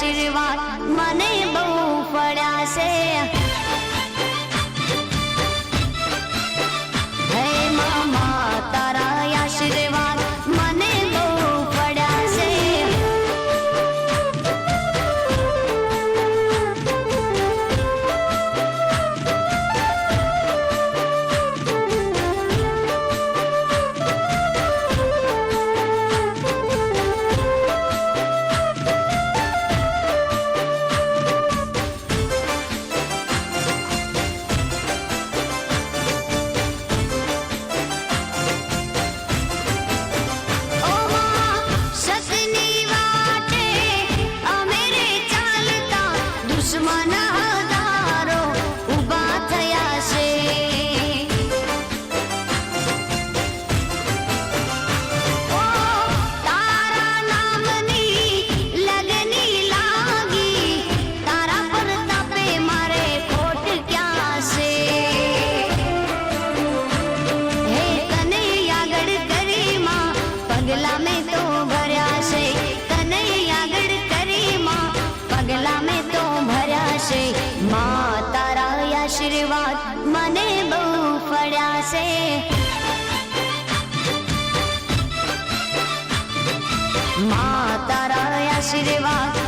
આશીર્વાદ માં તારા આશીર્વાદ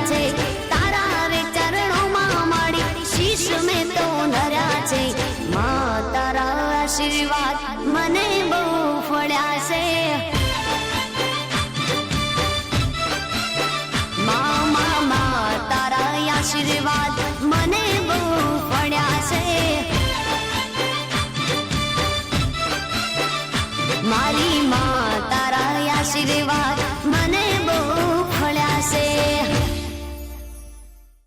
મારી માં તારા આશીર્વાદ